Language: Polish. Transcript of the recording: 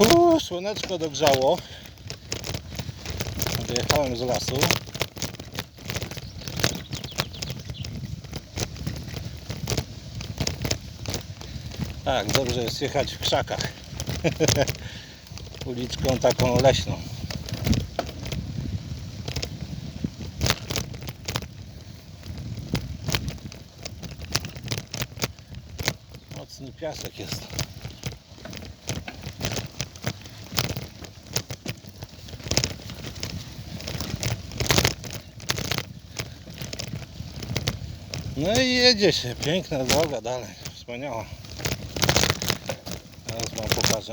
Uuu, słoneczko dogrzało. Wyjechałem z lasu. Tak, dobrze jest jechać w krzakach. Uliczką taką leśną. Mocny piasek jest. No i jedzie się. Piękna droga dalej. Wspaniała. Teraz wam pokażę.